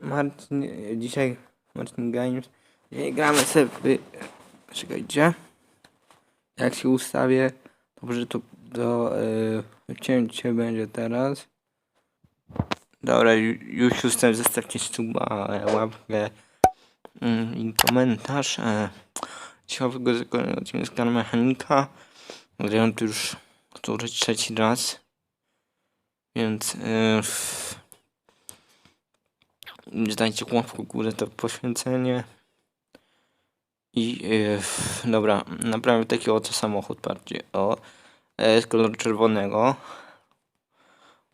Marcin, dzisiaj Marcin Games. Dzisiaj gramy sobie w... Czekajcie. Jak się ustawię, dobrze to do yy, cięcie będzie teraz. Dobra, ju- już ustawię, zostawcie suba, łapkę mm, i komentarz. E, Dzisiejszego kolejnego odcinka z Mechanika. Grałem tu już który trzeci raz. Więc yy, Dajcie łapkę górę to poświęcenie. I yy, dobra, naprawię taki oto samochód bardziej. O, e, z koloru czerwonego.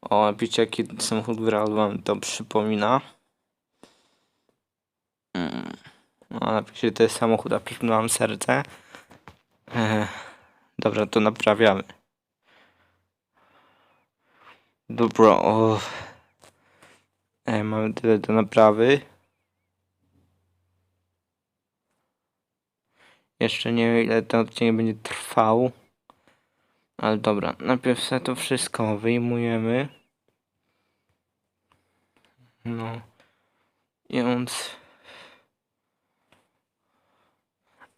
O, wiecie jaki samochód wybrałem, wam to przypomina. Mm. No, napiszcie, to jest samochód, a przypominam serce. E, dobra, to naprawiamy. Dobra, o. E, mamy tyle do naprawy. Jeszcze nie wiem ile ten odcinek będzie trwał. Ale dobra, najpierw sobie to wszystko wyjmujemy. No. Więc...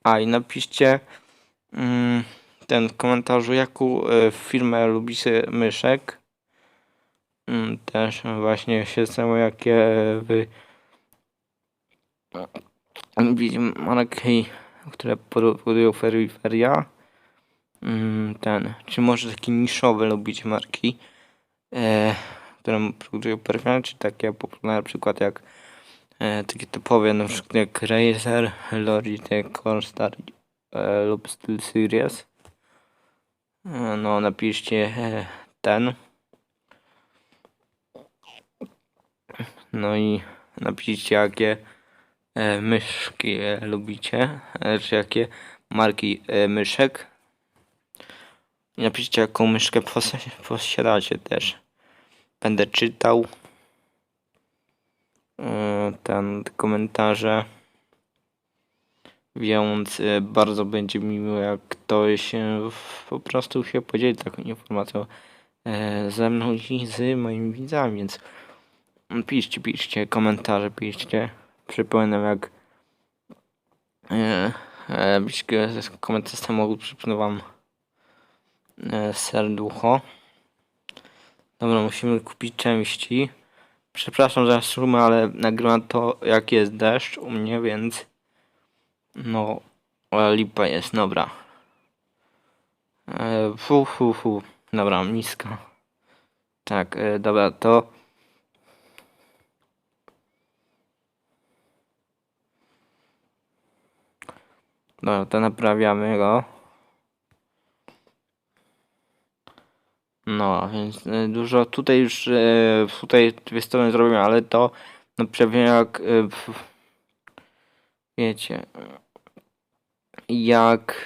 A i napiszcie mm, ten w komentarzu jaką y, firmę lubicie myszek. Mm, Też właśnie się stało jakie wy lubicie marki, które produkują feria. Mm, Ten, czy może takie niszowe lubicie marki, e, które produkują periferia, czy takie popularne na przykład jak e, takie typowe na przykład jak Razer, Logitech, Corstar e, lub SteelSeries. E, no napiszcie e, ten. No i napiszcie jakie e, myszki e, lubicie, e, czy jakie marki myszek. I napiszcie jaką myszkę pos- posiadacie też. Będę czytał ten te komentarze. Więc bardzo będzie mi miło, jak ktoś po prostu się podzieli taką informacją ze mną i z moimi widzami, więc Piszcie, piszcie, komentarze piszcie. Przypominam jak e, e, komentarz samochód, przypomnę wam e, serducho. Dobra, musimy kupić części. Przepraszam za szumy, ale nagrywam to jak jest deszcz u mnie, więc no, lipa jest, dobra. E, fu, fu, fu. Dobra, miska. Tak, e, dobra, to Dobra, to naprawiamy go. No, więc y, dużo tutaj już y, tutaj dwie strony zrobimy, ale to naprawiamy jak y, wiecie jak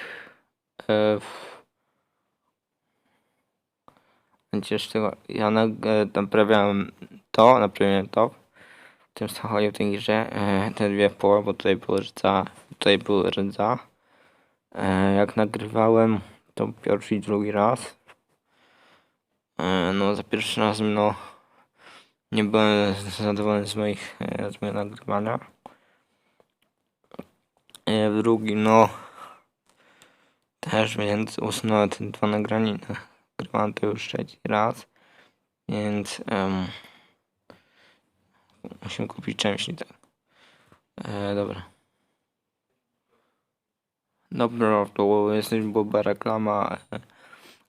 jeszcze tego ja na, y, naprawiałem to, to tym samochodzie w tej grze y, te dwie poły, bo tutaj były rdza, tutaj były rdza E, jak nagrywałem to pierwszy i drugi raz. E, no za pierwszy raz no nie byłem zadowolony z moich e, z mojego nagrywania. E, w drugi no też więc usunąłem te dwa nagrania. Nagrywałem to już trzeci raz. Więc em, musimy kupić części. tak. E, dobra. Dobra, to jest była reklama e,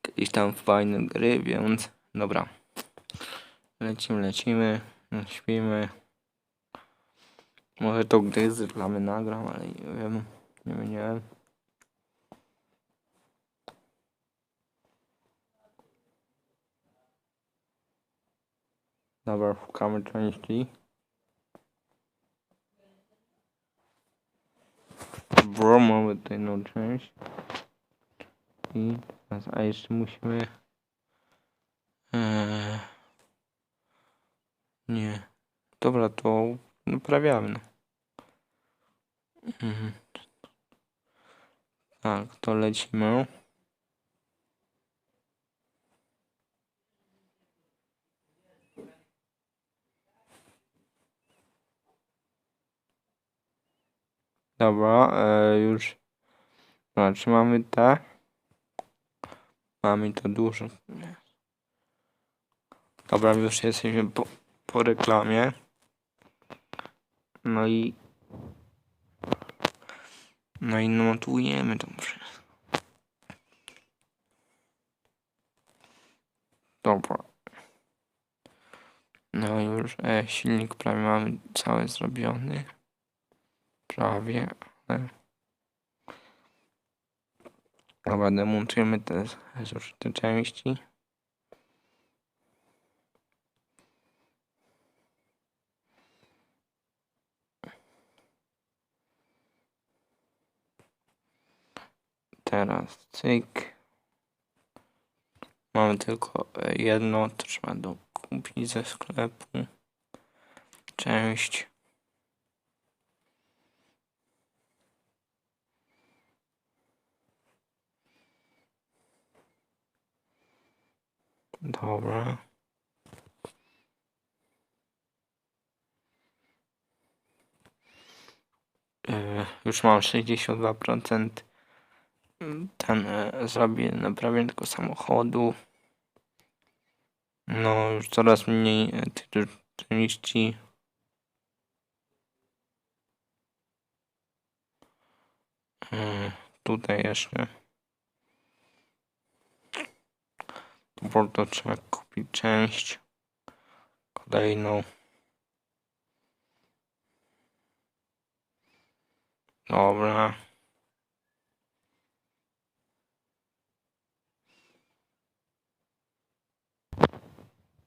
jakiejś tam fajnej gry, więc dobra. Lecimy, lecimy, śpimy. Może to gdy z reklamy nagram, ale nie wiem, nie wiem, nie wiem. Dobra, szukamy części. Bro, mamy tutaj jedną część. I teraz, a jeszcze musimy... Eee, nie. Dobra, to naprawiamy. No. Mhm. Tak, to lecimy. Dobra, e, już. Znaczy mamy te. Mamy to dużo. Dobra, już jesteśmy po, po reklamie. No i. No i notujemy to wszystko. Dobra. No już e, silnik prawie mamy cały zrobiony. Prawie, ale... Dobra, demontujemy te zużyte części. Teraz cyk. Mamy tylko jedno, to trzeba dokupić ze sklepu. Część. Dobra. E, Już mam 62% ten e, zrobię naprawię tego samochodu. No, już coraz mniej e, tych części. Tutaj jeszcze. Bo to trzeba kupić część. Kolejną. Dobra.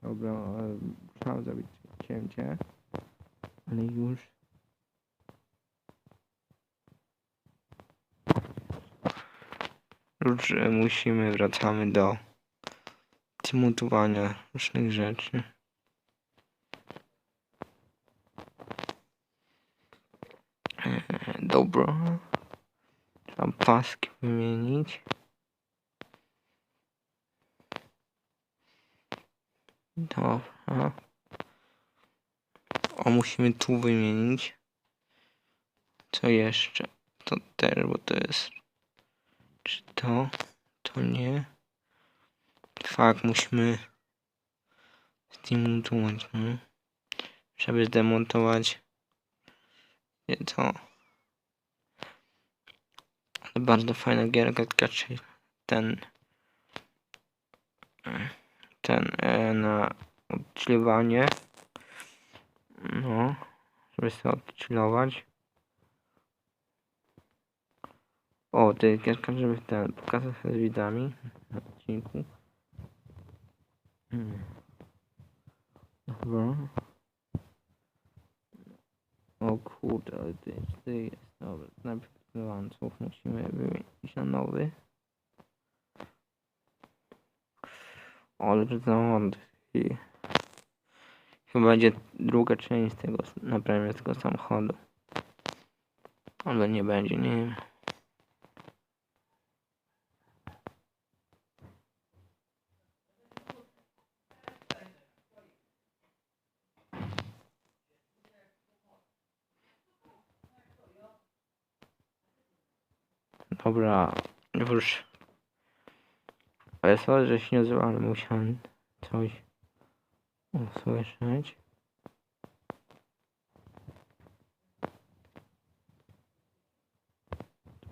Dobra, e, musiałem zrobić cięcie, ale już. Już e, musimy, wracamy do demontowania różnych rzeczy. E, Dobra. Trzeba paski wymienić. Dobra. O, musimy tu wymienić. Co jeszcze? To też, bo to jest... Czy to? To nie. Fak, musimy zdemontować, no. Żeby zdemontować nie to. Bardzo fajna gierka, tylko czy ten ten e, na odchillowanie. No, żeby sobie odchillować. O, to jest gierka, żeby ten pokazać z widzami na odcinku. Hmm. Dobra. O ale to jest, dobra, najpierw łańcuch musimy wymienić na nowy. Ale że zawody. I chyba będzie druga część tego naprawienia tego samochodu. Ale nie będzie, nie wiem. Dobra, już ale sorry, że się nie odzywam, ale musiałem coś usłyszeć.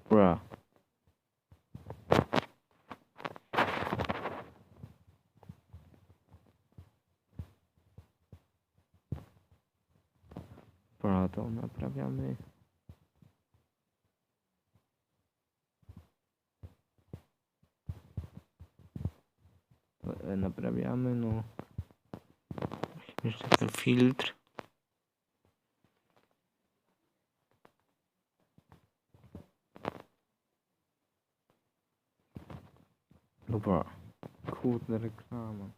Dobra. Dobra, to naprawiamy. Naprawiamy, no. Jeszcze ten filtr. Dobra. Kurde, reklama.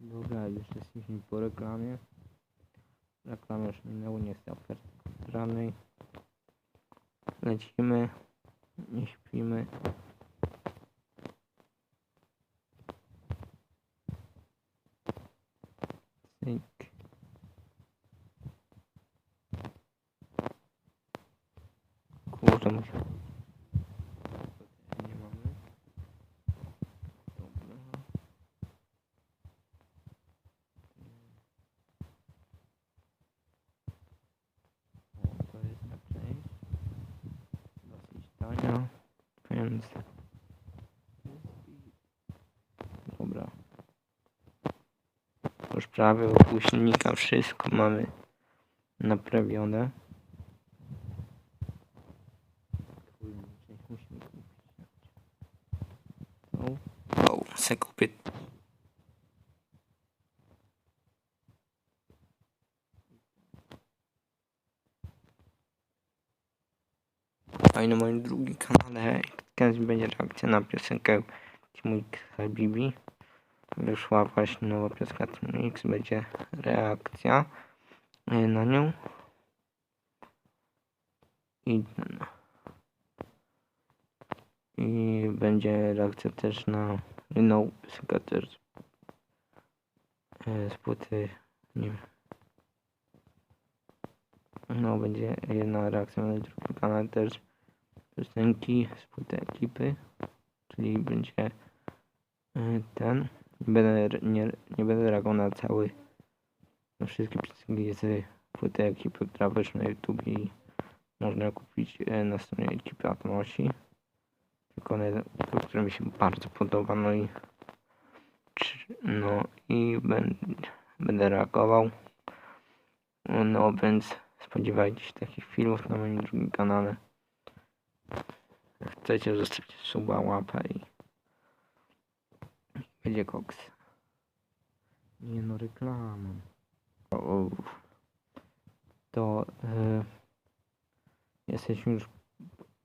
Dobra, już jesteśmy po reklamie. Reklama już minęło, nie jest oferty żadnej. Lecimy. Nie śpimy. Więc... Dobra. Już prawie wokół silnika wszystko mamy naprawione. O, se kupię. A i na moim kiedyś będzie reakcja na piosenkę Timik Habibi. Wyszła właśnie nowa piosenka Timix, będzie reakcja e, na nią. I, I będzie reakcja też na inną piosenkę też e, z płyty, nie wiem. No, będzie jedna reakcja na drugi kanał też piosenki z płyty ekipy, czyli będzie e, ten. Nie będę, nie, nie będę reagował na cały, na wszystkie piosenki z płyty ekipy, która wyszła na YouTube i można kupić e, na stronie ekipy Atmosi. Tylko utwór, który mi się bardzo podoba, no i no i będę, będę reagował. No więc spodziewajcie się takich filmów na moim drugim kanale. Chcecie, zostawcie suba, łapę i będzie koks. Nie no, reklama. O. To e, jesteśmy już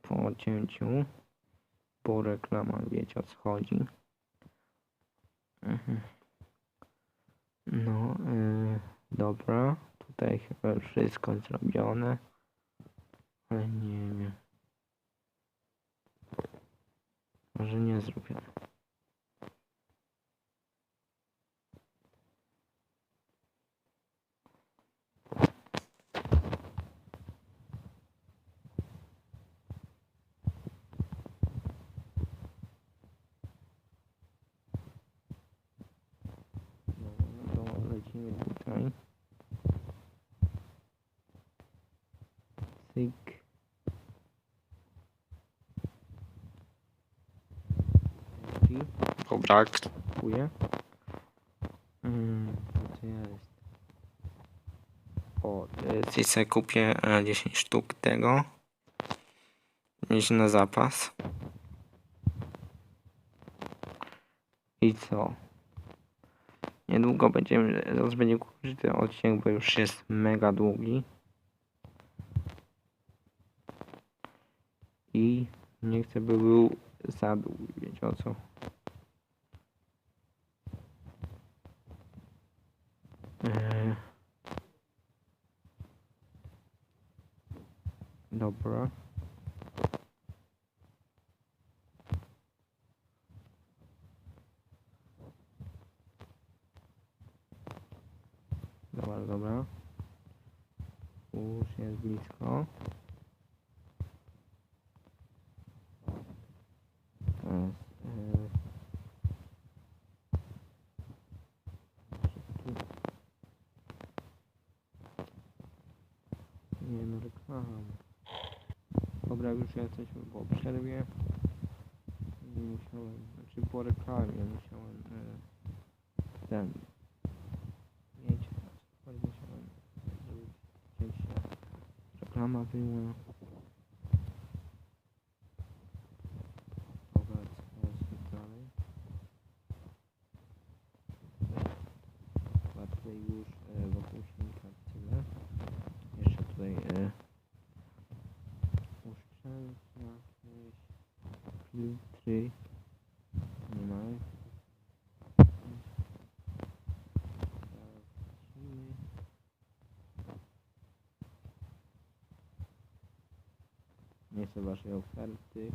po cięciu. Po reklamach wiecie o co chodzi. Mhm. No, e, dobra. Tutaj chyba wszystko zrobione. Ale nie wiem. Nie zrobione. Dobra, kupuję. Mm, co to jest? O, sobie kupię e, 10 sztuk tego. Mieć na zapas. I co? Niedługo będziemy, zaraz będzie kończyć ten odcinek, bo już jest mega długi. I nie chcę, by był za długi, wiecie o co? Eee. Dobra. Dobra, dobra. Już jest blisko. Teraz, e, Nie no, reklama. Dobra, już jesteśmy po przerwie. Nie musiałem, znaczy po reklamie musiałem e, ten mieć musiałem zrobić gdzieś reklama była. Już e, wokół tyle. Jeszcze tutaj e, filtry. Nie ma. Nie chcę waszej oferty.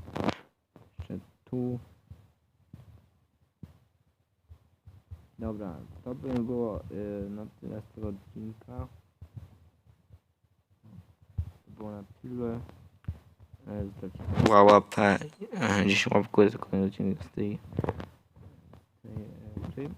Jeszcze tu. Dobra, to by było y, na tyle z tego odcinka. To było na tyle. E, Zostawcie łapę. e, Dziś łapkuję tylko na odcinek z tej, tej